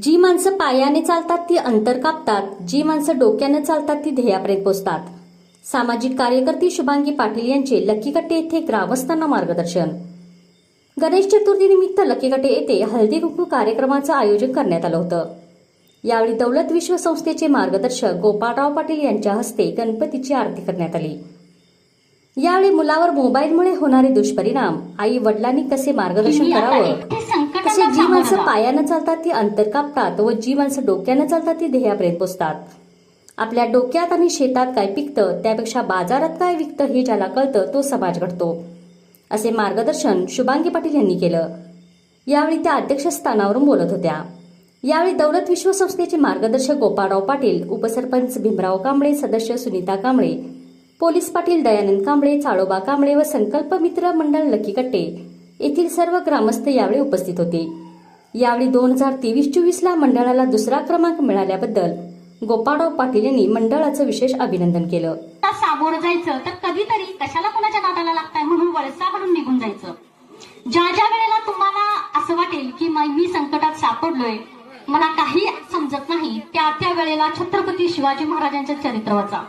जी माणसं पायाने चालतात ती अंतर कापतात. जी माणसं डोक्यानं चालतात ती ध्येयापर्यंत पोचतात. सामाजिक कार्यकर्ती शुभांगी पाटील यांचे लकीकट्टे येथे ग्रामस्थांना मार्गदर्शन. गणेश चतुर्थीनिमित्त लकीकटे येथे हळदी कुंकू कार्यक्रमाचं आयोजन करण्यात आलं होतं. यावेळी दौलत विश्व संस्थेचे मार्गदर्शक गोपाळराव पाटील यांच्या हस्ते गणपतीची आरती करण्यात आली. यावेळी मुलावर मोबाईलमुळे होणारे दुष्परिणाम आई वडिलांनी कसे मार्गदर्शन करावं? तसे जी माणसं. पायानं चालतात ती अंतर कापतात व जी माणसं डोक्यानं चालतात ती ध्येयापर्यंत पोचतात? आपल्या डोक्यात आणि शेतात काय पिकतं त्यापेक्षा बाजारात काय विकतं हे ज्याला कळतं तो समाज घडतो. असे मार्गदर्शन शुभांगी पाटील यांनी केलं. यावेळी त्या अध्यक्षस्थानावरून बोलत होत्या. यावेळी दौलत विश्व संस्थेचे मार्गदर्शक गोपाळराव पाटील उपसरपंच भीमराव कांबळे सदस्य सुनीता कांबळे पोलीस पाटील दयानंद कांबळे चाळोबा कांबळे व संकल्प मित्र मंडळ लकीकट्टे येथील सर्व ग्रामस्थ यावेळी उपस्थित होते. यावेळी दोन हजार तेवीस चोवीस ला मंडळाला दुसरा क्रमांक मिळाल्याबद्दल गोपाळराव पाटील यांनी मंडळाचं विशेष अभिनंदन केलं. सामोरं जायचं तर कधीतरी कशाला कोणाच्या नादाला लागताय म्हणून वळसा म्हणून निघून जायचं. ज्या ज्या वेळेला तुम्हाला असं वाटेल की मी संकटात सापडलोय मला काही समजत नाही त्या त्या वेळेला छत्रपती शिवाजी महाराजांचं चरित्र वाचा